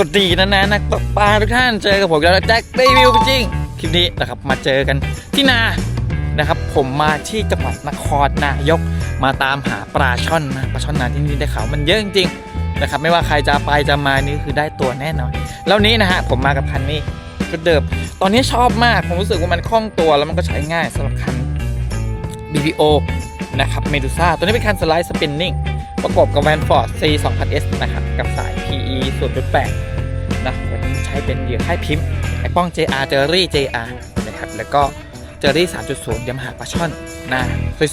วัสดีนะนะนักตกปลาทุกท่านเจอกับผมแล้วแจ็ครีวิวจริงคลิปนี้นะครับมาเจอกันที่นานะครับ ผมมาที่จังหวัดนครนายกมาตามหาปลาช่อนนะปลาช่อนนาที่นี่ได้ข่าวมันเยอะจริงๆนะครับ ไม่ว่าใครจะไปจะมานี่คือได้ตัวแน่นอนแล้วนี้นะฮะผมมากับคันนี้ก็เดิมตอนนี้ชอบมากผมรู้สึกว่ามันคล่องตัวแล้วมันก็ใช้ง่ายสำหรับคัน BBO นะครับเมดูซ่าตัวนี้เป็นคันสไลด์สปินนิ่งประกอบกับแวนฟอร์ด C 2 0 0 S นะครับกับสาย PE 0.8นะวันนี้ใช้เป็นเหยื่อค่ายพิมพ์ไอป้อง JR เจอรี่ JR นะครับแล้วก็เจอรี่ 3.0ยามาฮ่าปลาช่อนนะ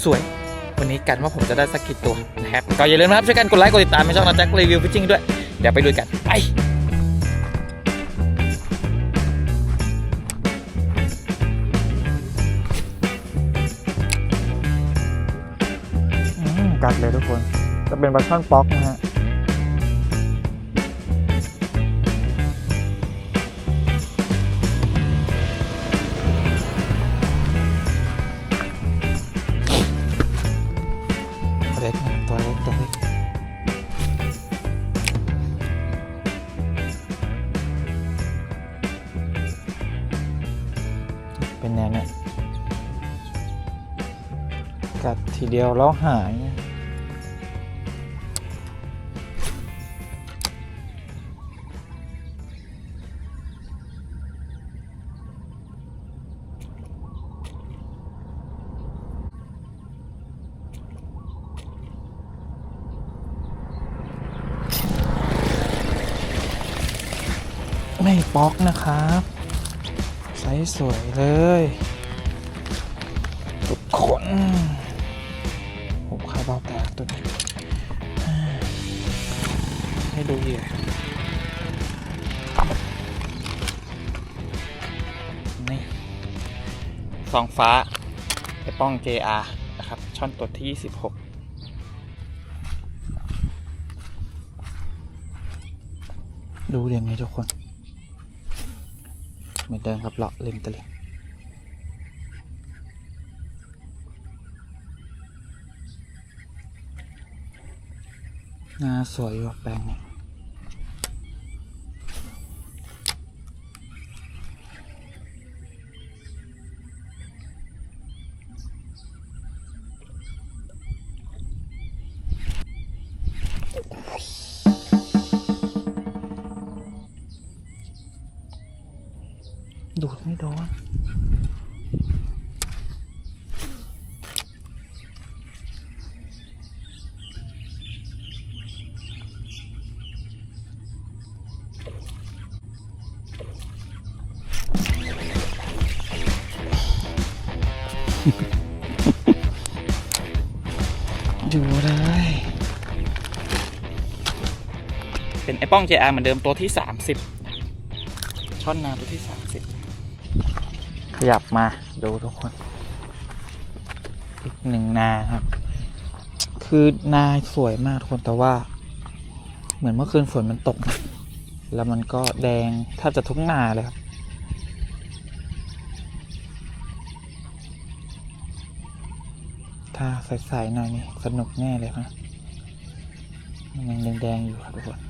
สวยๆ วันนี้กันว่าผมจะได้สักกี่ตัวนะครับก็อย่าลืมนะครับช่วยกันกดไลค์กดติดตามให้ช่องนะแจ็ครีวิวฟิชชิ่งด้วย เดี๋ยวไปดูกันไปกัดเลยทุกคน จะเป็นปลาช่อนป๊อกนะฮะ เดียวแล้วหายเนี่ยไม่ป๊อกนะครับ ไซส์สวยเลย ให้ดูเหยื่อนี่สองฟ้าไอป้อง JR นะครับ ช่อนตัวที่ 26ดูอย่างนี้ทุกคน เหมือนเดิมครับเลาะริมตะลิงน้าสวยอยู่แปลงนี้ ดูดไม่โดนดูเลย เป็นไอ้ป้อง JR เหมือนเดิมตัวที่ 30 ช่อนนาตัวที่ 30 ขยับมาดูทุกคน อีกหนึ่งนาครับ คือนาสวยมากทุกคนแต่ว่า เหมือนเมื่อคืนฝนมันตก แล้วมันก็แดงแทบจะทุกนาเลยครับถ้าใสๆหน่อยนี่สนุกแน่เลยนะมันยังแดงๆอยู่ครับทุกคน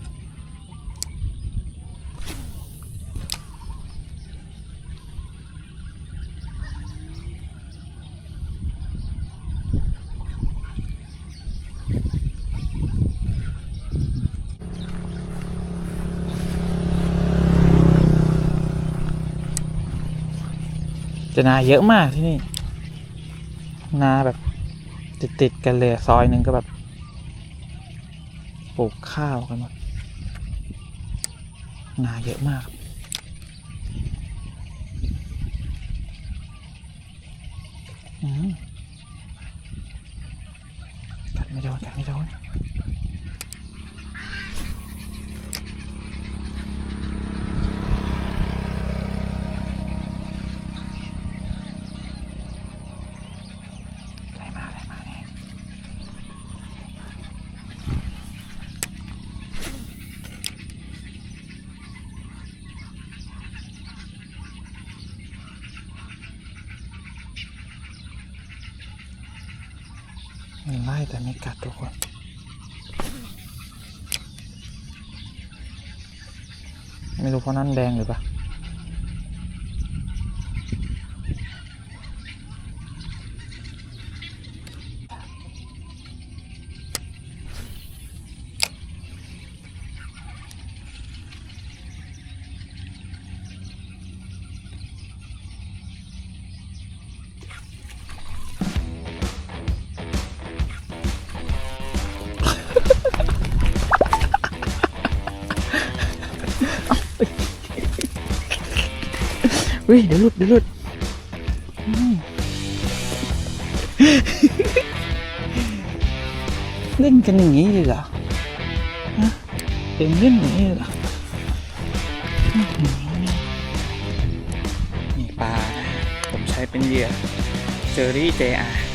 จะนาเยอะมากที่นี่ นาแบบติดติดๆกันเลยซอยหนึ่งก็แบบปลูกข้าวกันหมดนาเยอะมาก อืมกัดไม่โดนกัดไม่โดนอะไรมาอะไรมาเนี่ยมันไล่ แต่ไม่กัดทุกคนไม่รู้เพราะนั่นแดงหรือเปล่า เฮ้ยเดี๋ยวหลุดเดี๋ยวหลุดอืมเล่นกันอย่างนี้เลยเหรอฮะเต็มเล่นอย่างนี้เลยเหรออื้อหือนี่ปลานะฮะผมใช้เป็นเหยื่อเจอรี่เจอา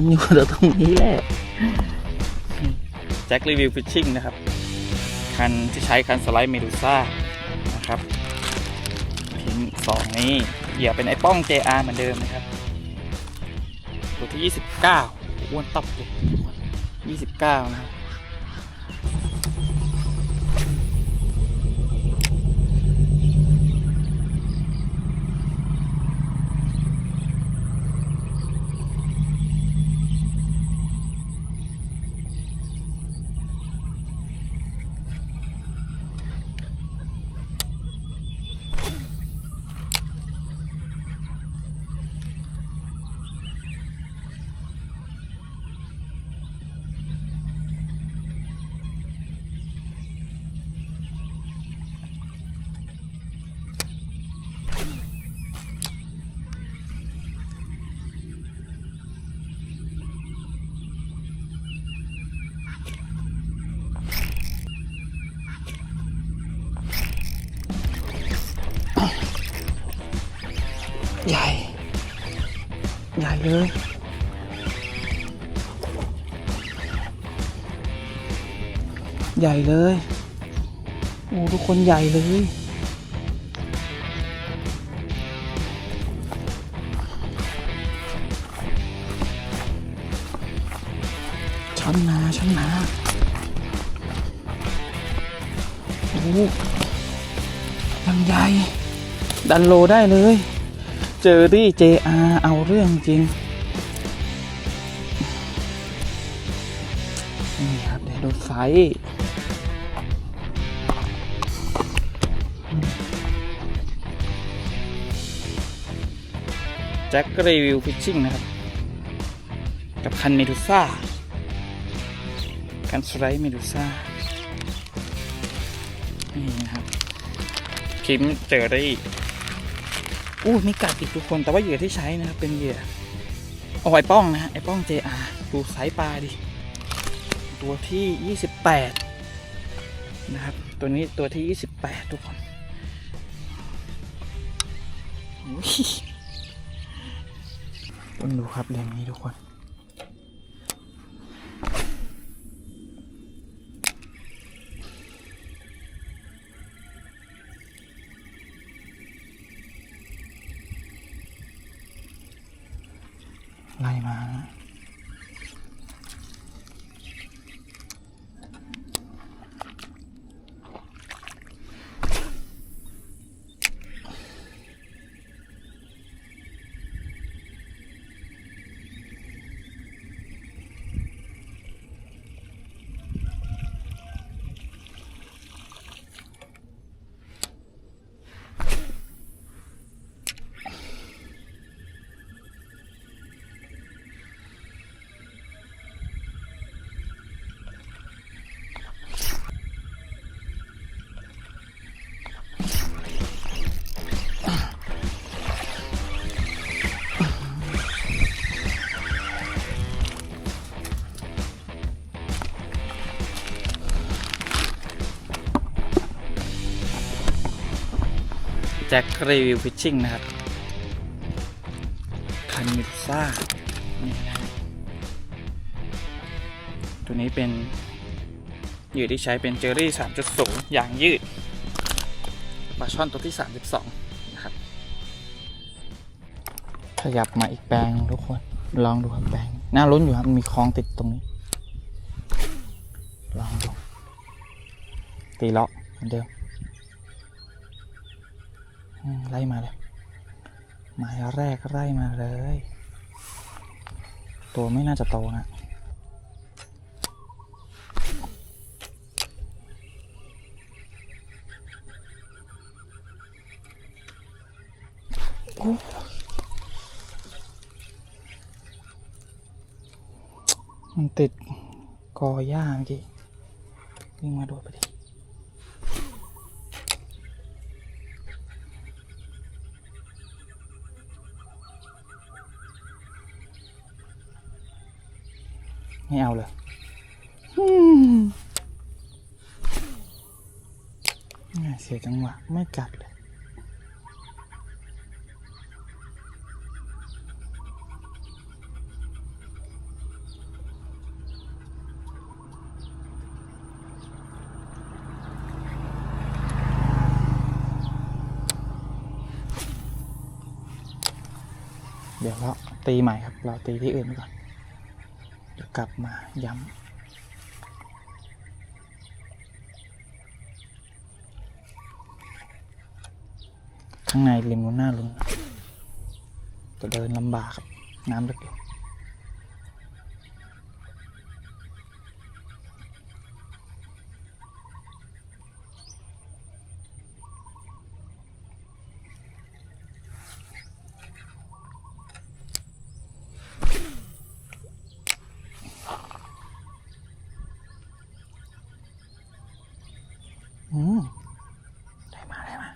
มันอยู่แต่ตรงนี้แหละแจ็ครีวิวฟิชชิ่งนะครับ คันที่ใช้คันสไลด์เมดูซ่านะครับทิ้งสองนี้เหยื่อเป็นไอ้ป้อง JR เหมือนเดิมนะครับ ตัวที่ 29อ้วนตับเลย29 นะ เลย ใหญ่เลย โอ้ ทุกคนใหญ่เลยช้อนมาช้อนมาโอ้ยังใหญ่ ดันโลได้เลย เจอรี่ JR เอาเรื่องจริง นี่ครับเดี๋ยวดูไซส์แจ็ครีวิวฟิชชิ่งนะครับ กับคันเมดูซ่าคันสไลด์เมดูซ่านี่นะครับคิมเจอรี่ อู้มีกัดอีกทุกคน แต่ว่าเหยื่อที่ใช้นะครับเป็นเหยื่อเอาไอ้ป้องนะไอ้ป้อง JR ดูไซส์ปลาดิ ตัวที่ 28 นะครับ ตัวนี้ตัวที่ 28 ทุกคนอุ๊ยต้องดูครับเรียงนี้ทุกคน ไล่มานะ แจ็ครีวิวฟิชชิ่งนะครับคันมิซ่านี่นะตัวนี้เป็นเหยื่อที่ใช้เป็นเจอรี่ 3.0 อย่างยืดปลาช่อนตัวที่ 32 นะครับ ขยับมาอีกแปลงทุกคน ลองดูครับแปลงน่าลุ้นอยู่ครับ มีคลองติดตรงนี้ ลองดู ตีเลาะเหมือนเดิม ไล่มาเลยหมายแรกไล่มาเลย ตัวไม่น่าจะโตนะมันติดกอหญ้าเมื่อกี้วิ่งมาโดดไปดิ ไม่เอาเลยเสียจังหวะ ไม่กัดเลย เดี๋ยวเราตีใหม่ครับ เราตีที่อื่นก่อน ดี๋ยวกลับมาย้ำข้างในริมหน้าลุงจะเดินลำบากครับ น้ำลึกอยู่อืมได้มาได้มา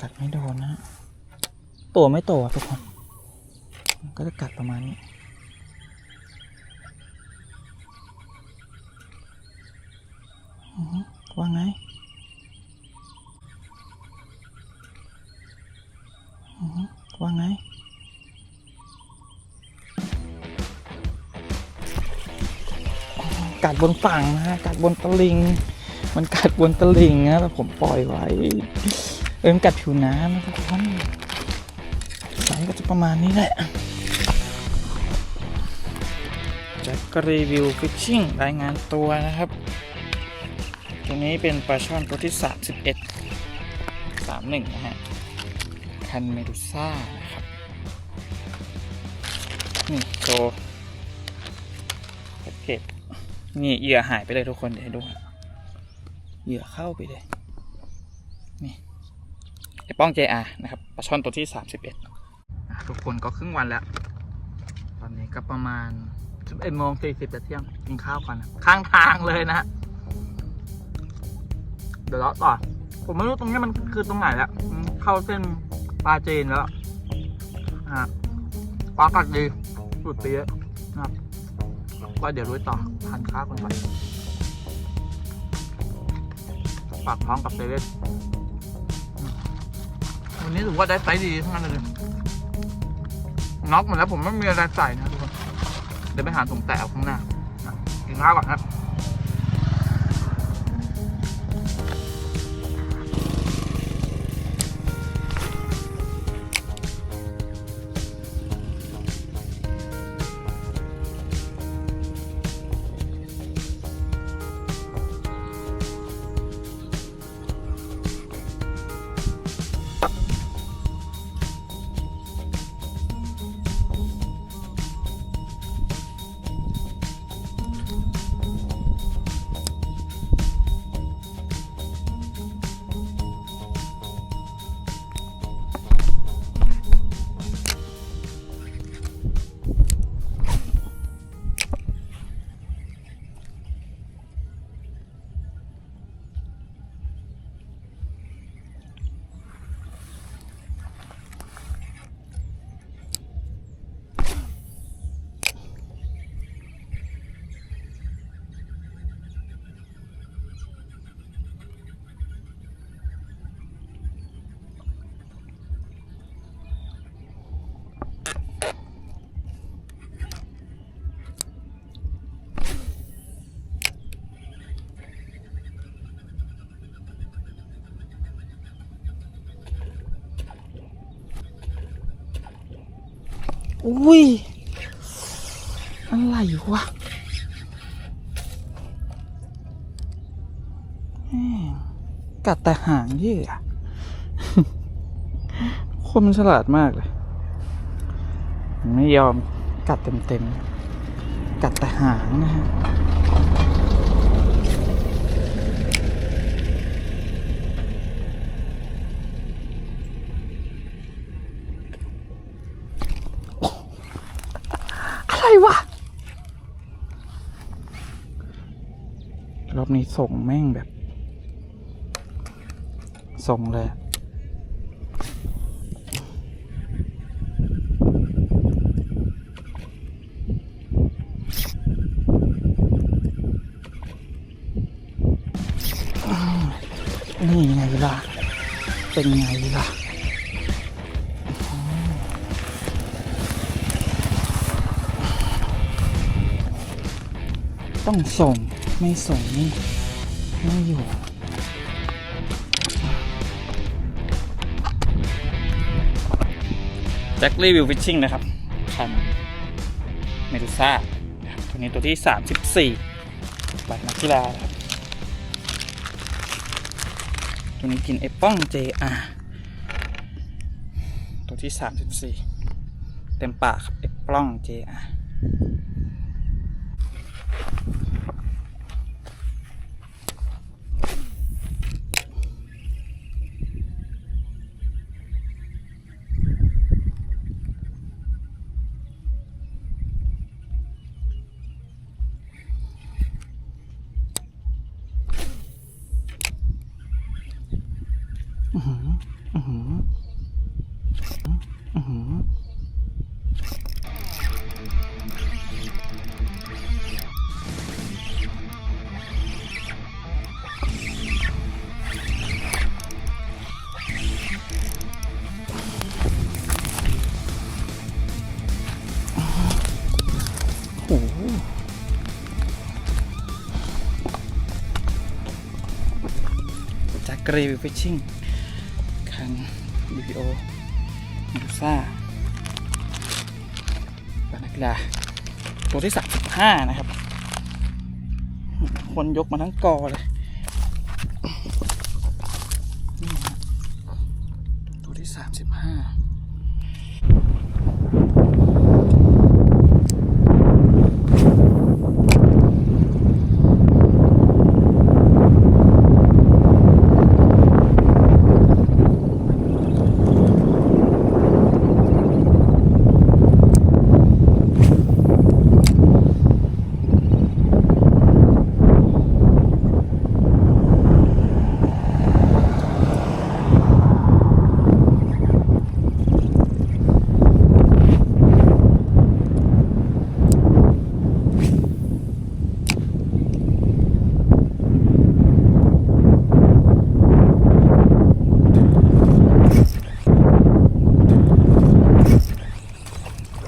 กัด ไม่โดนนะตัวไม่โตอะทุกคน ก็จะกัดประมาณนี้ ว่าไงว่าไงกัดบนฝั่งนะฮะกัดบนตะลิง มันกัดบนตะลิงนะแต่ผมปล่อยไว้ เอ็มกัดผิวน้ำนะทุกคนไซส์ก็จะประมาณนี้แหละแจ็คก็รีวิวฟิชชิ่งรายงานตัวนะครับ ตัวนี้เป็นปลาช่อนตัวที่ 31 31 นะฮะ คันเมดูซ่านะครับ นี่โชว์แพ็กเกจนี่เหยื่อหายไปเลยทุกคนเดี๋ยวให้ดูเหยื่อเข้าไปเลย ไอ้ป้อง JR นะครับปลาช่อนตัวที่ 31อะทุกคนก็ครึ่งวันแล้ว ตอนนี้ก็ประมาณ11โมง40จะเที่ยงกินข้าวก่อนนะข้างทางเลยนะฮะเดี๋ยวเลาะต่อ ผมไม่รู้ตรงนี้มันคือตรงไหนแล้วเข้าเส้นปลาจีนแล้วฮะปลากัดดีสุดเปี้ยะนะครับก็เดี๋ยวลุยต่อทานข้าวกันก่อนฝากท้องกับเซเว่น วันนี้ถือว่าได้ไซส์ดีทั้งนั้นเลยน็อกหมดแล้วผมไม่มีอะไรใส่นะทุกคนเดี๋ยวไปหาถุงแตะเอาข้างหน้านะกินข้าวก่อนครับ อุ้ย อะไรวะกัดแต่หางเยื่อคนมันฉลาดมากเลย ไม่ยอมกัดเต็มๆ กัดแต่หางนะฮะ อะไรวะ ร อบนี้ส่งแม่งแบบ ส่งเลย นี่ไงล่ะ เป็นไงล่ะต้องส่ง ไม่ส่งนี่ไม่อยู่แจ็ครีวิวฟิชชิ่งนะครับคันเมดูซ่านะครับตัวนี้ตัวที่ 34 บัตรนักกีฬาครับ ตัวนี้กินเอปป้อง JR ตัวที่ 34 เต็มปากครับเอปป้อง JR อือหืออือหืออื้อหือโอ้โหแจ็ครีวิฟิชชิ่ง กีตัวที่สามสิบห้านะครับ คนยกมาทั้งกอเลยตัวที่สามสิบห้า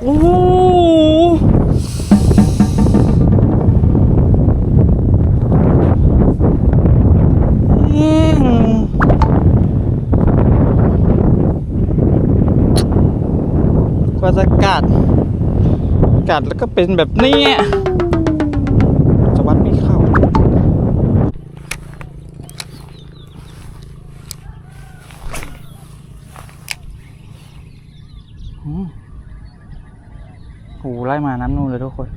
โอ้โหแม่งกว่าจะกัด กัดแล้วก็เป็นแบบนี้ยจะวัดไม่เข้า อืม โหไล่มาน้ำนูนเลยทุกคน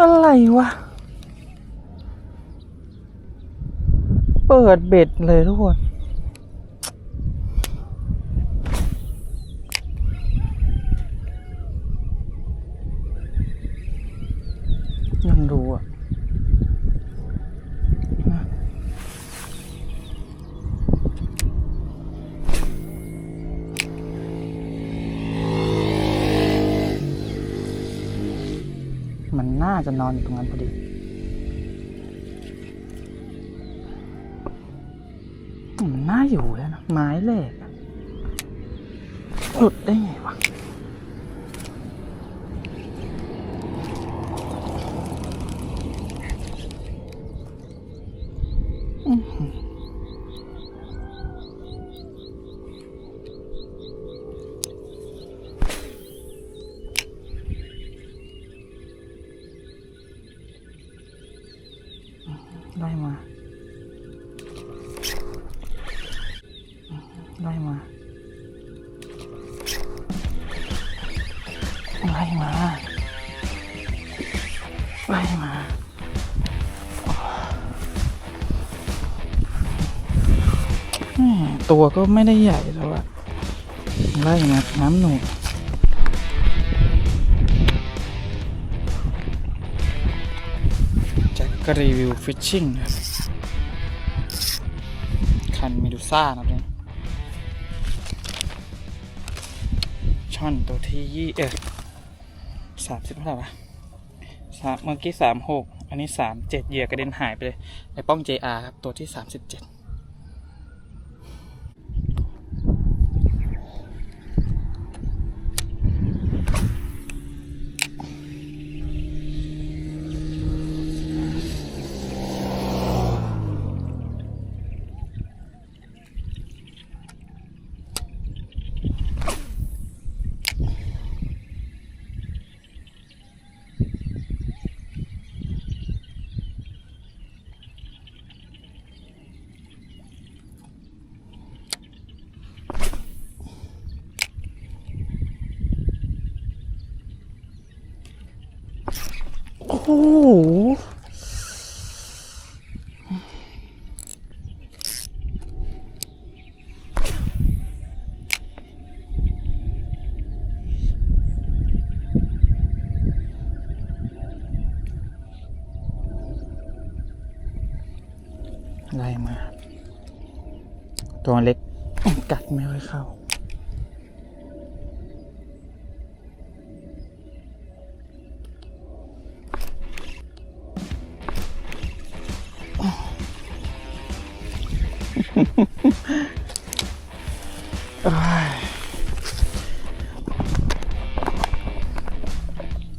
อะไรวะ เปิดเบ็ดเลยทุกคน จะนอนอยู่ตรงนั้นพอดี มันน่าอยู่แล้วนะไม้เหล็กหลุดได้ไงวะอือ ตัวก็ไม่ได้ใหญ่แล้วอะไล่มาน้ำหนูแจ็คก็รีวิวฟิชชิ่งครับคันเมดูซ่านะครับเนี่ยช่อนตัวที่ยี่เออสามสิบเท่าไหร่วะสามเมื่อกี้สามหกอันนี้สามเจ็ดเหยื่อกระเด็นหายไปเลย ไอ้ป้อง JR ครับ ตัวที่สามสิบเจ็ด โอ้โห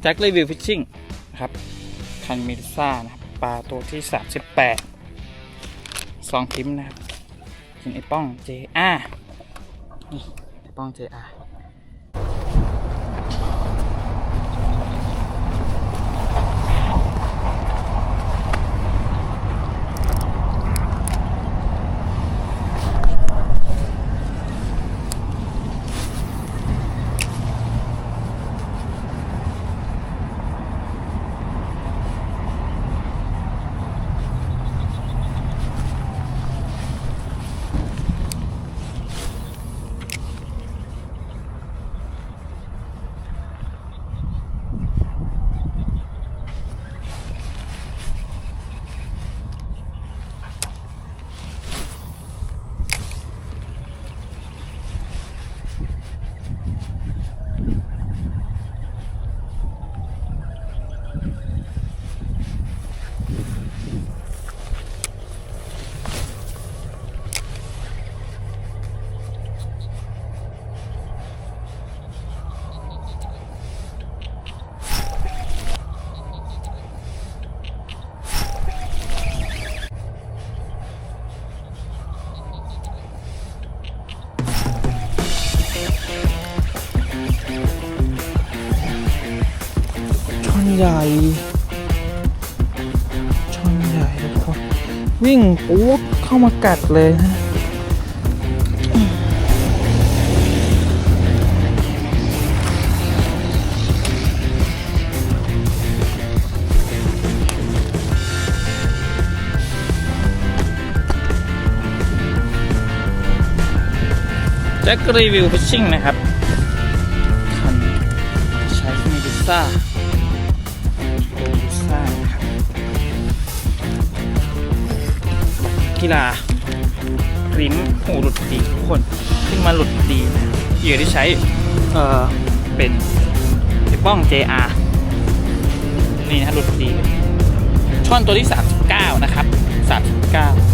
แจ็ครีวิวฟิชชิ่งนะครับคันมิลซ่านะครับปลาตัวที่ 38ซองพิมพ์นะครับกินไอ้ป้อง JR นี่ไอ้ป้อง JR ปุ๊บเข้ามากัดเลยนะแจ็ครีวิวฟิชชิ่งนะครับคันใช้เมดูซ่า กีฬาริมหูหลุดดีทุกคนขึ้นมาหลุดดีนะเหยื่อที่ใช้เอ่อเป็นไอ้ป้อง JR นี่นะหลุดดีช่อนตัวที่ 39 นะครับ 39